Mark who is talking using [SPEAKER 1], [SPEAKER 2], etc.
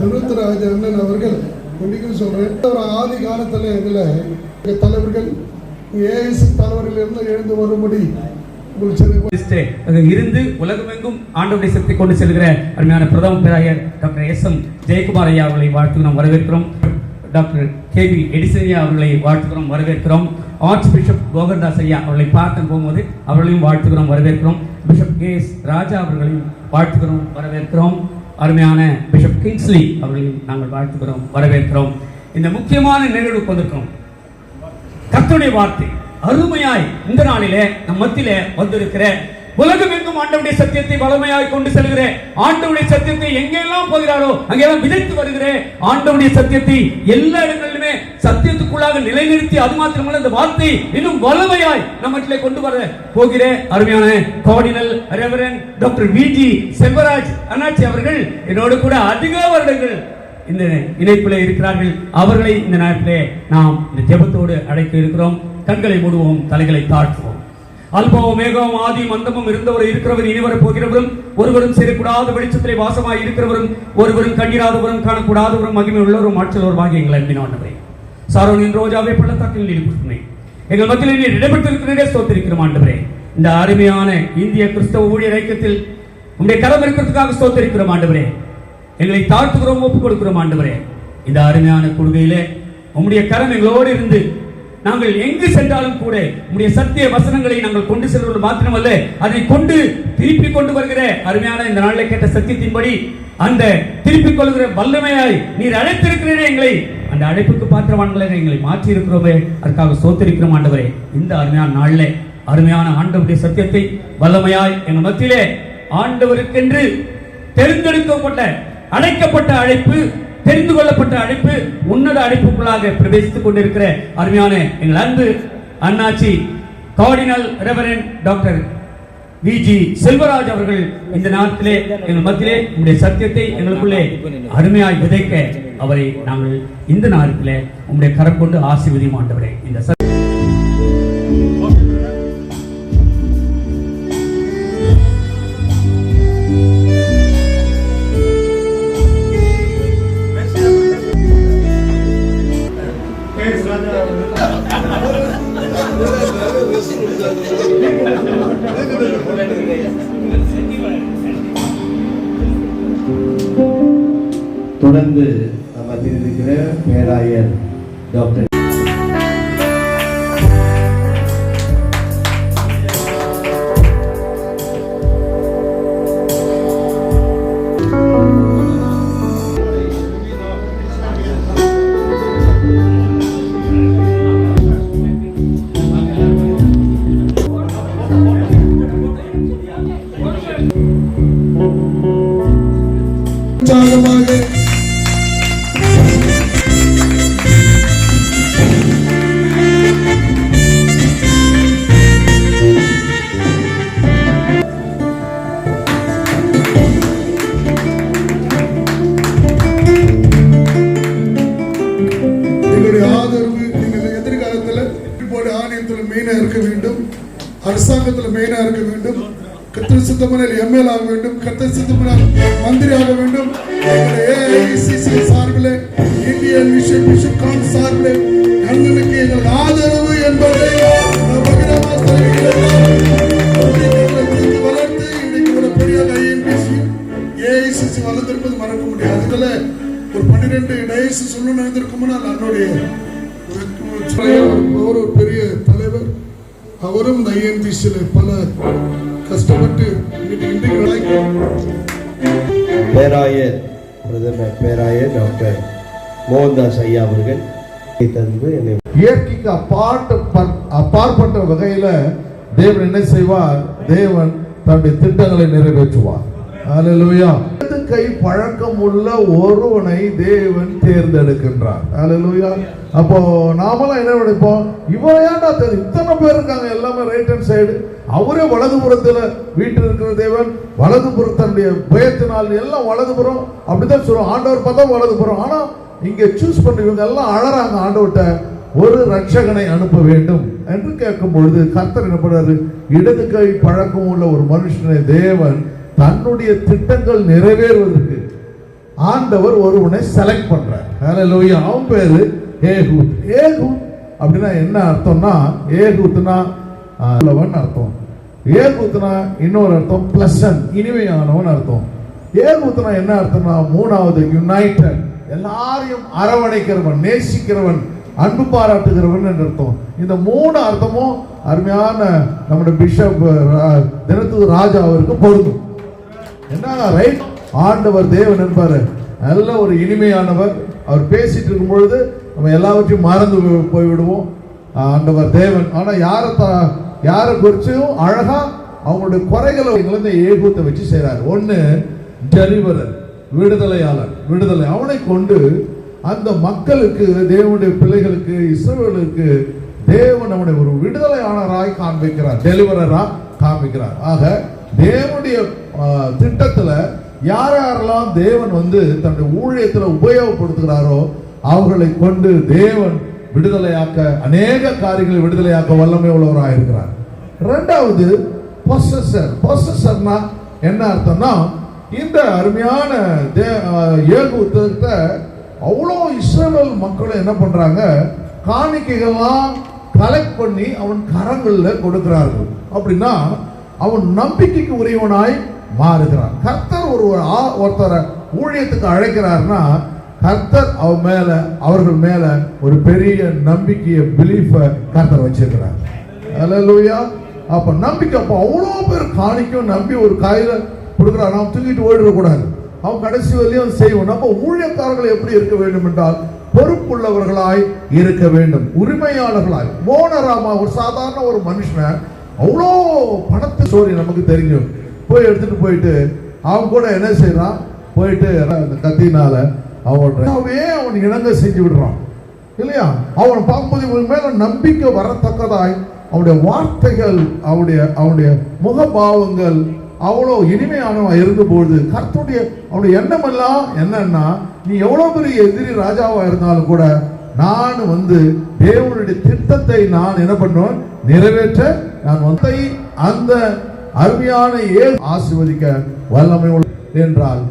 [SPEAKER 1] ராஜ அண்ணன் அவர்கள் இன்னைக்கும் சொல்றேன். ஒரு ஆதி காலத்துல இதுல தலைவர்கள் ஏஎஸ் தலைவர்கள் இருந்து எழுந்து வரும்படி
[SPEAKER 2] இருந்து உலகமெங்கும் ஆண்டவருடைய சக்தி கொண்டு செல்கிற அருமையான பிரதம பேராயர் டாக்டர் எஸ் எம் ஜெயக்குமார் ஐயா அவர்களை வாழ்த்து நாம் வரவேற்கிறோம். டாக்டர் கே பி எடிசனியா அவர்களை வாழ்த்துக்கிறோம் வரவேற்கிறோம். ஆர்ச் பிஷப் கோகர்தாஸ் ஐயா அவர்களை பார்க்க போகும்போது அவர்களையும் வாழ்த்துக்கிறோம் வரவேற்கிறோம். பிஷப் கே எஸ் ராஜா அவர்களையும் வாழ்த்துக்கிறோம் வரவேற்கிறோம். அருமையான பிஷப் கிங்ஸ்லி அவர்களையும் நாங்கள் வாழ்த்துகிறோம் வரவேற்கிறோம். இந்த முக்கியமான நிகழ்வுக்கு வந்திருக்கிறோம் கத்துடைய வார்த்தை. அருமையாய் இந்த நாளிலே நம் மத்தியிலே வந்திருக்கிற உலகம் எங்கும் ஆண்டவுடைய சத்தியத்தை வளமையாய் கொண்டு செல்கிறேன். ஆண்டவுடைய சத்தியத்தை எங்கெல்லாம் போகிறாரோ அங்கெல்லாம் விதைத்து வருகிறேன். ஆண்டவுடைய சத்தியத்தை எல்லா இடங்களிலுமே சத்தியத்துக்குள்ளாக நிலைநிறுத்தி அது மாத்திரமல்ல இந்த வார்த்தை இன்னும் வளமையாய் நம்மட்டிலே கொண்டு வர போகிறேன் அருமையான cardinal reverend doctor V G Selvaraj அண்ணாச்சி அவர்கள் என்னோடு கூட அதிக வருடங்கள் இந்த இணைப்பில் இருக்கிறார்கள். அவர்களை இந்த நேரத்திலே நாம் இந்த ஜெபத்தோடு அழைக்க இருக்கிறோம். கண்களை மூடுவோம் தலைகளை தாழ்த்துவோம். அல்பமும் மேகமும் ஆதி மந்தமும் இருந்தவர் இருக்கிறவர் இனிவர போகிறவரும் ஒருவரும் சேரக்கூடாத வெளிச்சத்திலே வாசமாய் இருக்கிறவரும் ஒருவரும் கண்டிராதவரும் காணக்கூடாதவரும் மகிமை உள்ளவரும் ஆற்றலவருமாக எங்கள் அன்பின் ஆண்டவரே. சாரோனின் ரோஜாவே பள்ளத்தாக்கில் நீர் கொடுத்துமே எங்கள் மத்தியில் நீர் இடம்பெற்றிருக்கிறதே ஸ்தோத்திருக்கிறோம் ஆண்டவரே. இந்த அருமையான இந்திய கிறிஸ்தவ ஊழியர் ஐக்கியத்தில் உங்களுடைய கரம் இருக்கிறதுக்காக ஸ்தோத்திருக்கிறோம் ஆண்டவரே. எங்களை தாழ்த்துகிறோம் ஒப்புக் கொடுக்கிறோம் ஆண்டவரே. இந்த அருமையான கொள்கையிலே உங்களுடைய கரம் எங்களோடு இருந்து நாங்கள் எங்கு சென்றாலும் கூட உடைய சத்திய வசனங்களை நாங்கள் கொண்டு செல்வது மாத்திரமல்ல அதை கொண்டு திருப்பி கொண்டு வருகிற அருமையான இந்த நாளில் கேட்ட சத்தியத்தின்படி அந்த திருப்பிக் கொள்கிற வல்லமையாய் நீர் அழைத்திருக்கிறீரே எங்களை. அந்த அழைப்புக்கு பாத்திரவான்களை எங்களை மாற்றி இருக்கிறோமே அதற்காக சோத்திருக்கிறோம் ஆண்டவரே. இந்த அருமையான நாளில் அருமையான ஆண்டவருடைய சத்தியத்தை வல்லமையாய் எங்கள் மத்தியிலே ஆண்டவருக்கென்று தெரிந்தெடுக்கப்பட்ட அழைக்கப்பட்ட அழைப்பு தெரிந்து கொள்ளப்பட்ட அழைப்பு உன்னத அழைப்புக்குள்ளாக பிரவேசித்துக் கொண்டிருக்கிற அருமையான எங்கள் அன்பு அண்ணாச்சி cardinal reverend doctor V G Selvaraj அவர்கள் இந்த நாட்டிலே எங்கள் மத்தியிலே உங்களுடைய சத்தியத்தை எங்களுக்குள்ளே அருமையாய் விதைக்க அவரை நாங்கள் இந்த நாட்டிலே உங்களுடைய கரம் கொண்டு ஆசீர்வதியும் ஆண்டவரே இந்த
[SPEAKER 3] தொடர்ந்து மத்தியில் இருக்கிற பேராயர் டாக்டர்
[SPEAKER 1] வேண்டும் அரசாங்கத்தில் மெயினா இருக்க வேண்டும். கத்திர சித்தமனையில் எம்எல் ஆக வேண்டும். கத்திர சித்தமன மந்திரி ஆக வேண்டும் ஏஐசிசி சார்பில் இந்தியன் மிஷன் மிஷன் கான் சார்பில் அண்ணனுக்கு எங்கள் ஆதரவு என்பதை அவரும் இந்த ஐஎன்பிசியில் பல கஷ்டப்பட்டு
[SPEAKER 3] பேராயர் பிரதமர் பேராயர் டாக்டர் மோகன்தாஸ் ஐயா அவர்கள் தந்து என்னை
[SPEAKER 4] இயற்கைக்கு அப்பாட்ட ப- அப்பாற்பட்ட வகையில தேவன் என்ன செய்வார்? தேவன் தன்னுடைய திட்டங்களை நிறைவேற்றுவார். இடது கை பழக்கம் உள்ள ஒருவனை தேவன் தேர்ந்தெடுக்கின்றார். ஹalleluya அப்போ நாமெல்லாம் என்ன நினைப்போம்? இவன் ஏன்டா தெரியும் இத்தனை பேர் இருக்காங்க எல்லாமே ரைட் ஹேண்ட் சைடு அவரே வலதுபுறத்துல வீட்டில் இருக்கிற தேவன் வலதுபுறத்தனுடைய பயத்தினால் எல்லாம் வலதுபுறம். அப்படிதான் சொல்லுவோம் ஆண்டவர் பார்த்தா வலதுபுறம். ஆனா இங்க சூஸ் பண்றவங்க எல்லாம் அழறாங்க ஆண்டவர்கிட்ட. ஒரு ரட்சகனை அனுப்ப வேண்டும் என்று கேட்கும் பொழுது கர்த்தர் என்ன இடது கை பழக்கம் உள்ள ஒரு மனுஷனை தேவன் தன்னுடைய திட்டங்கள் நிறைவேறுவதற்கு ஆண்டவர் ஒருவனை செலக்ட் பண்றார். ஹalleluya அவன் பேரு ஏகூத். ஏகூத் அப்படின்னா என்ன அர்த்தம்னா ஏகூத்னா நல்லவன் அர்த்தம். ஏகூத்னா இன்னொரு அர்த்தம் பிளசன் இனிமையானவன் அர்த்தம். ஏகூத்னா என்ன அர்த்தம்னா மூணாவது யுனைடெட் எல்லாரையும் அரவணைக்கிறவன் நேசிக்கிறவன் அன்பு பாராட்டுகிறவன் என்று அர்த்தம். இந்த மூணு அர்த்தமும் அருமையான நம்முடைய பிஷப் தினத்து ராஜா அவருக்கு பொருந்தும். என்னங்க ரைட் ஆண்டவர் தேவன் என்பாரு. நல்ல ஒரு இனிமையானவர். அவர் பேசிட்டு இருக்கும் பொழுது நம்ம எல்லாவற்றையும் மறந்து போய்- போய்விடுவோம். ஆண்டவர் தேவன். ஆனால் யாரை த யாரை குறிச்சும் அழகா அவங்களுடைய குறைகளை இந்த ஏகூத்தை வச்சு செய்கிறார் ஒன்று டெலிவரர் விடுதலையாளர் விடுதலை. அவனை கொண்டு அந்த மக்களுக்கு தேவனுடைய பிள்ளைகளுக்கு இஸ்ரவேலுக்கு தேவன் அவனை ஒரு விடுதலையாளராய் காண்பிக்கிறார். டெலிவரராக காண்பிக்கிறார். ஆக தேவனுடைய திட்டத்தில் யார் யாரெல்லாம் தேவன் வந்து தன்னுடைய ஊழியத்தில் உபயோகப்படுத்துகிறாரோ அவர்களை கொண்டு தேவன் விடுதலையாக்க அநேக காரியங்களை விடுதலையாக்க வல்லமை உள்ளவராக இருக்கிறார். ரெண்டாவது பொசஸர் பொசஸர்னா என்ன அர்த்தம்னா இந்த அருமையான தே ஏகூத்தத்தை அவ்வளோ இஸ்ரேல் மக்களும் என்ன பண்ணுறாங்க காணிக்கைகள்லாம் கலெக்ட் பண்ணி அவன் கரங்களில் கொடுக்கிறார்கள். அப்படின்னா அவன் நம்பிக்கைக்கு உரியவனாய் மாறுகிறான். கர்த்தர் ஒரு ஒரு ஆ- ஒருத்தரை ஊழியத்துக்கு அழைக்கிறார்னா கர்த்தர் அவன் மேல அவர்கள் மேல ஒரு பெரிய நம்பிக்கையை பிலீஃப கர்த்தர் வச்சிருக்கிறார். அலலூயா அப்ப நம்பிக்கை அப்ப அவ்வளோ பேர் காணிக்கும் நம்பி ஒரு காயில கொடுக்குறான். அவன் தூக்கிட்டு ஓடிடக்கூடாது. அவன் கடைசி வரையும் செய்வோம் நம்ம ஊழியக்காரர்கள் எப்படி இருக்க வேண்டும் என்றால் பொறுப்புள்ளவர்களாய் இருக்க வேண்டும். உரிமையாளர்களாய். மோனராமா ஒரு சாதாரண ஒரு மனுஷனை அவ்வளோ பணத்து ஸ்டோரி நமக்கு தெரியும். போய் எடுத்துட்டு போயிட்டு அவன் கூட என்ன செய்கிறான் போயிட்டு அந்த கத்தினால அவன் அவன் இணங்க செஞ்சு விடுறான். இல்லையா? அவனை பார்க்கும்போது இவன் மேல நம்பிக்கை வரத்தக்கதாய் அவனுடைய வார்த்தைகள் அவனுடைய அவனுடைய முகபாவங்கள் அவ்வளோ இனிமையானவன் இருந்தபோது கர்த்தருடைய அவனுடைய எண்ணம் எல்லாம் என்னன்னா நீ எவ்வளோ பெரிய எதிரி ராஜாவாக இருந்தாலும் கூட நான் வந்து தேவனுடைய திட்டத்தை நான் என்ன பண்ணுவேன் நிறைவேற்ற நான் வந்து அந்த அருமையான ஏ ஆசிர்வதிக்க வல்லமை என்றால்